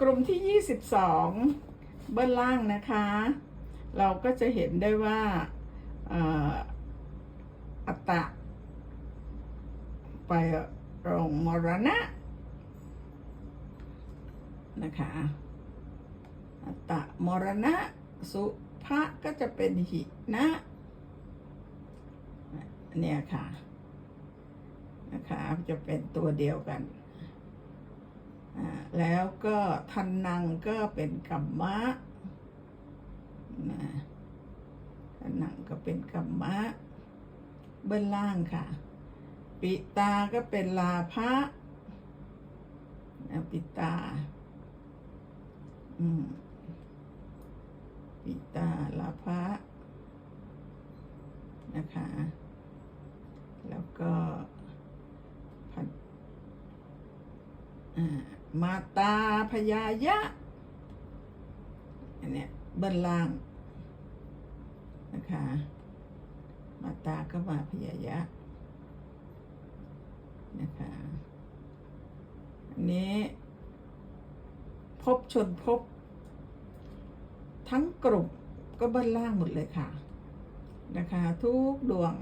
กลุ่มที่ 22 เบื้องล่างนะคะ เราก็จะเห็นได้ว่าอัตตะ ไปรงมรณะ นะคะ อัตตะมรณะ สุภะก็จะเป็นหินะ เนี่ยค่ะ นะคะ จะเป็นตัวเดียวกัน แล้วก็ทันนังก็เป็นกัมมะนะทันนังก็เป็นกัมมะ เบื้องล่างค่ะ ปิตาก็เป็นลาภะนะปิตา อืมปิตาลาภะนะคะ แล้วก็พันอ่า มาตาพยายะ อันเนี้ยเบื้องล่างนะคะ มาตาก็มาพยายะนะคะอันนี้ พบชนพบ ทั้งกลุ่มก็เบื้องล่างหมดเลยค่ะ นะคะ ทุกดวง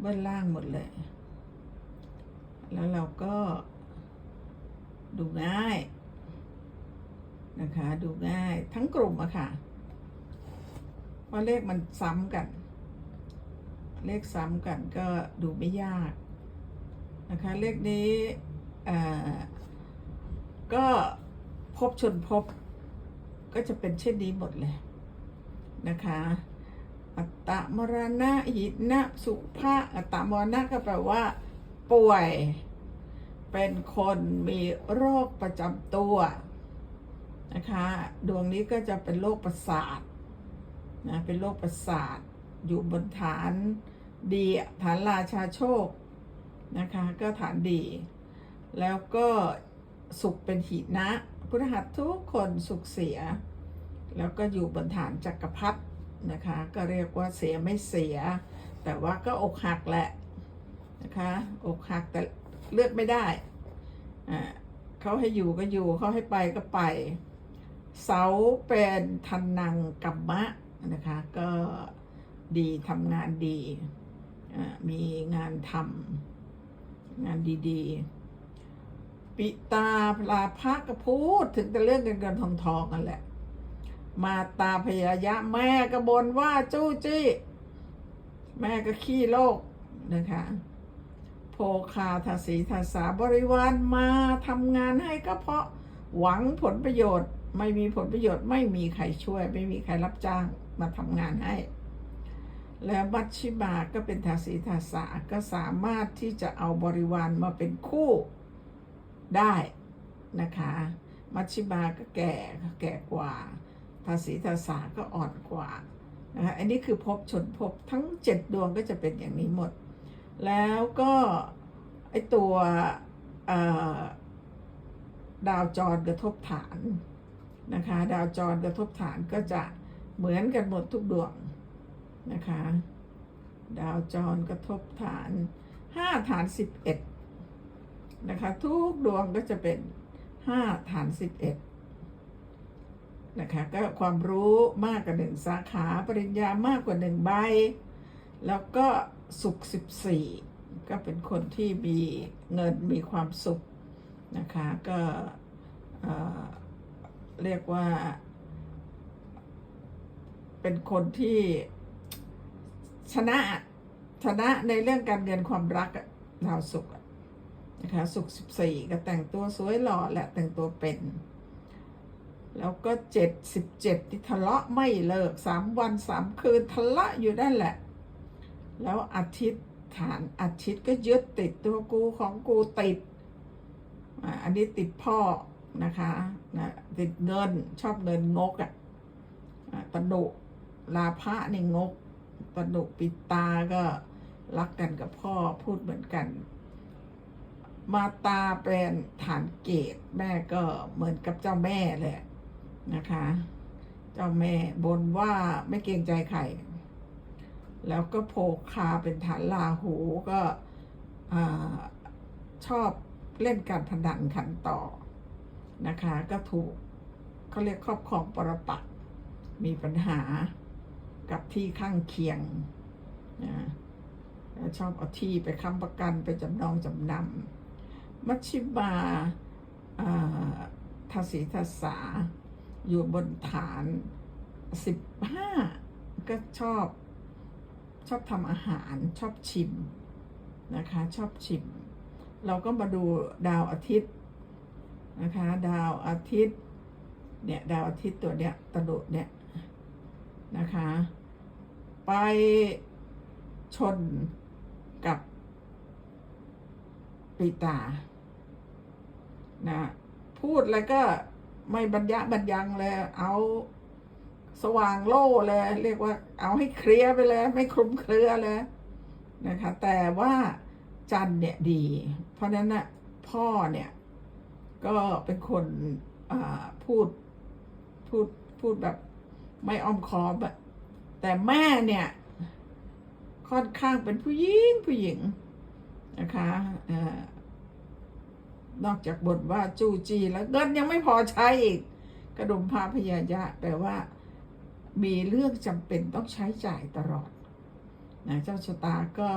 เบื้องล่างหมดเลย แล้วเราก็ ดูง่ายนะคะ ดูง่ายทั้งกลุ่มอะค่ะเพราะเลขมันซ้ำกัน เลขซ้ำกันก็ดูไม่ยากนะคะ เลขนี้ก็พบชนพบ ก็จะเป็นเช่นนี้หมดเลยนะคะ อัตตมรณะหินะสุภาอัตตมรณะก็แปลว่า ป่วย เป็นคนมีโรคประจำตัวนะคะ ดวงนี้ก็จะเป็นโรคประสาทนะเป็นโรคประสาท อยู่บนฐานดีฐานราชาโชคนะคะ ก็ฐานดี แล้วก็สุขเป็นหินะพุทธหัสทุกคนสุขเสีย แล้วก็อยู่บนฐานจักรพรรดินะคะ ก็เรียกว่าเสียไม่เสีย แต่ว่าก็อกหักแหละนะคะ อกหักแต่ เลือกไม่ได้อ่าเขาให้อยู่ก็อยู่เขาให้ไปก็ไป เสาเป็นทันนังกัมมะนะคะ ก็ดีทำงานดีอ่ามีงานทำงานดีๆ ปิตาพลาภะก็พูดถึงแต่เรื่องเงินเงินทองทองกันแหละ มาตาพยายะแม่ก็บนว่าจู้จี้ แม่ก็ขี้โลกนะคะ โภคาทาสีทาสาบริวารมาทำงานให้ก็เพราะหวังผลประโยชน์ ไม่มีผลประโยชน์ไม่มีใครช่วย ไม่มีใครรับจ้างมาทำงานให้ แล้วบัชชิบาก็เป็นทาสีทาสาก็สามารถที่จะเอาบริวารมาเป็นคู่ได้นะคะ มัชชิบาก็แก่แก่กว่าภาษีทาสาก็อ่อนกว่านะคะอันนี้คือภพชนภพทั้งเจ็ดดวงก็จะเป็นอย่างนี้หมด แล้วก็ไอตัวดาวจรกระทบฐานนะคะ ดาวจรกระทบฐานก็จะเหมือนกันหมดทุกดวงนะคะ ดาวจรกระทบฐานห้าฐานสิบเอ็ดนะคะ ทุกดวงก็จะเป็นห้าฐานสิบเอ็ดนะคะ ก็ความรู้มากกว่าหนึ่งสาขาปริญญามากกว่าหนึ่งใบ แล้วก็ สุขสิบสี่ก็เป็นคนที่มีเงินมีความสุขนะคะก็เอ่อเรียกว่า เป็นคนที่ชนะชนะในเรื่องการเงินความรักดาวสุขนะคะสุขสิบสี่ก็แต่งตัวสวยหล่อและแต่งตัวเป็น แล้วก็เจ็ดสิบเจ็ดที่ทะเลาะไม่เลิกสามวันสามคืนทะเลาะอยู่นั่นแหละ แล้วอาทิตย์ฐานอาทิตย์ก็ยึดติดตัวกูของกูติด อันนี้ติดพ่อนะคะนะติดเงินชอบเงินงกอะ่ะตนุลาภะนี่งกตนุปิตาก็รักกันกับพ่อพูดเหมือนกัน มาตาเป็นฐานเกตแม่ก็เหมือนกับเจ้าแม่แหละนะคะ เจ้าแม่บนว่าไม่เกรงใจใคร แล้วก็โพคาเป็นฐานลาหูก็อชอบเล่นการพนันขันต่อนะคะ ก็ถูกเขาเรียกครอบครองปรปักมีปัญหากับที่ข้างเคียงนะชอบเอาที่ไปค้ำประกันไปจำนองจำนำมัชชิมาทาสีทาสาอยู่บนฐานสิบห้าก็ชอบ ชอบทำอาหารชอบชิมนะคะ ชอบชิม เราก็มาดูดาวอาทิตย์นะคะ ดาวอาทิตย์เนี่ยดาวอาทิตย์ตัวเนี้ยตะโดดเนี่ยนะคะ ไปชนกับปีตานะพูดแล้วก็ไม่บรรยะบรรยังเลยเอา สว่างโล่เลย เรียกว่าเอาให้เคลียร์ไปเลย ไม่คลุมเครือเลยนะคะแต่ว่าจันเนี่ยดี เพราะนั้นน่ะพ่อเนี่ย ก็เป็นคนอ่าพูดพูดพูดแบบไม่อ้อมค้อมอะแต่แม่เนี่ย ค่อนข้างเป็นผู้หญิงผู้หญิงนะคะอ่อนอกจากบทว่าจูจีแล้วเงินยังไม่พอใช้อีก กระดุมพาพยายะแปลว่า มีเรื่องจำเป็นต้องใช้จ่ายตลอดนะเจ้าชะตาก็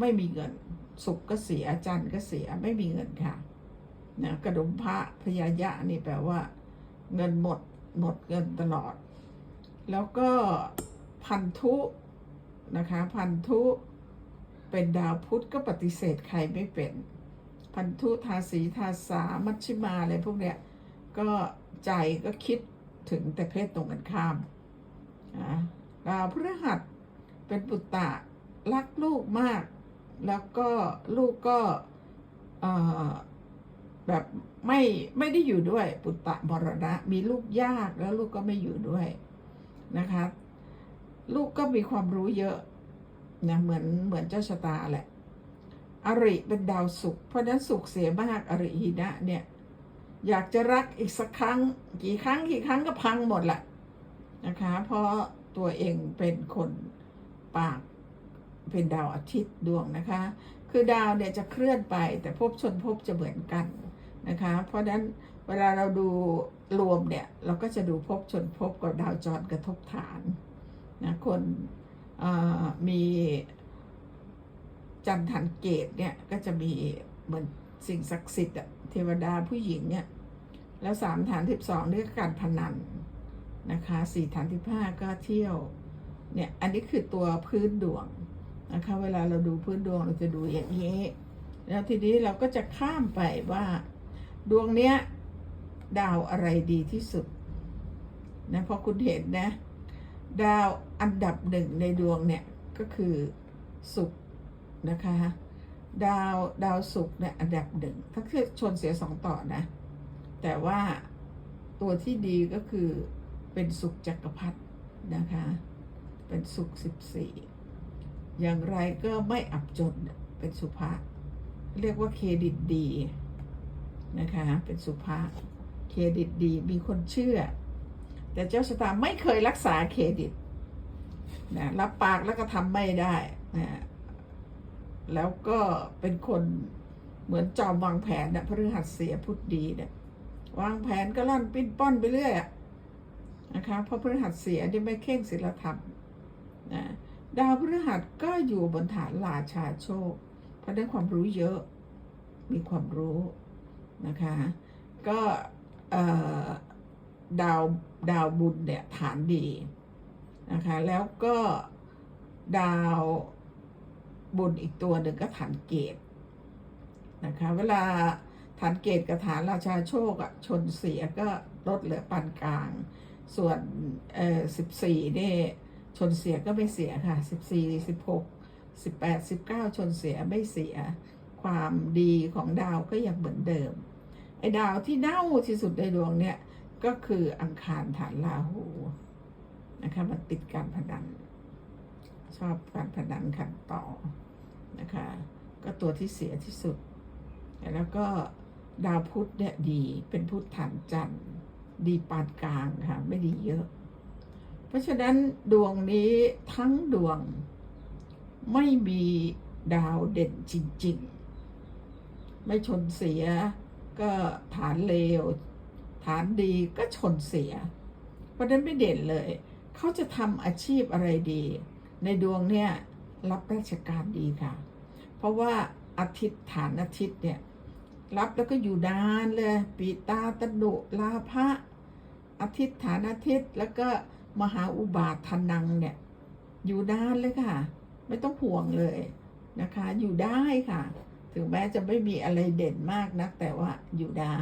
ไม่มีเงินสุขก็เสียจันทร์ก็เสียไม่มีเงินค่ะนะกระดุมพระพยายะนี่แปลว่า เงินหมดหมดเงินตลอด แล้วก็พันธุนะคะพันธุเป็นดาวพุธก็ปฏิเสธใครไม่เป็น พันธุทาสีทาสามัชชิมาอะไรพวกเนี้ยก็ใจก็คิด ถึงแต่เพศตรงกันข้ามนะดาวพฤหัสเป็นปุตตะรักลูกมาก แล้วก็ลูกก็เอ่อแบบไม่ไม่ได้อยู่ด้วยปุตตะมรณะ มีลูกยากแล้วลูกก็ไม่อยู่ด้วยนะคะ ลูกก็มีความรู้เยอะนะเหมือนเหมือนเจ้าชะตาแหละ อริเป็นดาวศุกร์เพราะนั้นศุกร์เสียมากอริหินะเนี่ย อยากจะรักอีกสักครั้ง กี่ครั้งกี่ครั้งก็พังหมดแหละนะคะ เพราะตัวเองเป็นคนปากเป็นดาวอาทิตย์ดวงนะคะ คือดาวเนี่ยจะเคลื่อนไปแต่ภพชนภพจะเหมือนกันนะคะ เพราะฉะนั้นเวลาเราดูรวมเนี่ย เราก็จะดูภพชนภพกับดาวจรกระทบฐานนะคนมีจันทันเกตเนี่ยก็จะมีเหมือน สิ่งศักดิ์สิทธิ์อะเทวดาผู้หญิงเนี่ยแล้วสามฐานที่สองนี่ก็การพนันนะคะสี่ฐานที่ห้าก็เที่ยวเนี่ยอันนี้คือตัวพื้นดวงนะคะเวลาเราดูพื้นดวงเราจะดูอย่างนี้ แล้วทีนี้เราก็จะข้ามไปว่าดวงเนี้ยดาวอะไรดีที่สุดนะพอคุณเห็นนะดาวอันดับหนึ่งในดวงเนี่ยก็คือศุกนะคะ ดาวดาวศุกร์เนี่ยอันดับหนึ่งถ้าคือชนเสียสองต่อนะ แต่ว่าตัวที่ดีก็คือเป็นศุกร์จักรพรรดินะคะ เป็นศุกร์สิบสี่อย่างไรก็ไม่อับจนเป็นสุภาพเรียกว่าเครดิตดีนะคะ เป็นสุภาพเครดิตดีมีคนเชื่อ แต่เจ้าชะตาไม่เคยรักษาเครดิตนะรับปากแล้วก็ทำไม่ได้นะ แล้วก็เป็นคนเหมือนจอมวางแผนนะพฤหัสเสียพุทธดีเนี่ยวางแผนก็ล่อนปิ้นป้อนไปเรื่อยนะคะเพราะพฤหัสเสียที่ไม่เข่งศีลธรรมนะดาวพฤหัสก็อยู่บนฐานราชาโชคเพราะได้ความรู้เยอะมีความรู้นะคะก็ดาวดาวบุญเนี่ยฐานดีนะคะแล้วก็ดาว บุญอีกตัวหนึ่งก็ฐานเกตนะคะ เวลาฐานเกตกับฐานราชาโชคอะชนเสียก็ลดเหลือปานกลาง ส่วนเอ่อสิบสี่นี่ชนเสียก็ไม่เสียค่ะสิบสี่สิบหกสิบแปดสิบเก้าชนเสียไม่เสีย ความดีของดาวก็ยังเหมือนเดิม ไอ้ดาวที่เน่าที่สุดในดวงเนี่ย ก็คืออังคารฐานราหูนะคะมันติดการพนัน ชอบการพนันขันต่อนะคะ ก็ตัวที่เสียที่สุด แล้วก็ดาวพุธเนี่ยดีเป็นพุธฐานจันทร์ดีปานกลางค่ะ ไม่ดีเยอะ เพราะฉะนั้นดวงนี้ทั้งดวงไม่มีดาวเด่นจริง ๆ ไม่ชนเสียก็ฐานเลว ฐานดีก็ชนเสีย เพราะฉะนั้นไม่เด่นเลย เขาจะทำอาชีพอะไรดี ในดวงเนี่ยรับราชการดีค่ะ เพราะว่าอาทิตย์ฐานอาทิตย์เนี่ยรับแล้วก็อยู่นานเลยปีตาตนุลาภะอาทิตย์ฐานอาทิตย์แล้วก็มหาอุบาททนังเนี่ยอยู่นานเลยค่ะ ไม่ต้องห่วงเลยนะคะ อยู่ได้ค่ะ ถึงแม้จะไม่มีอะไรเด่นมากนะแต่ว่าอยู่ได้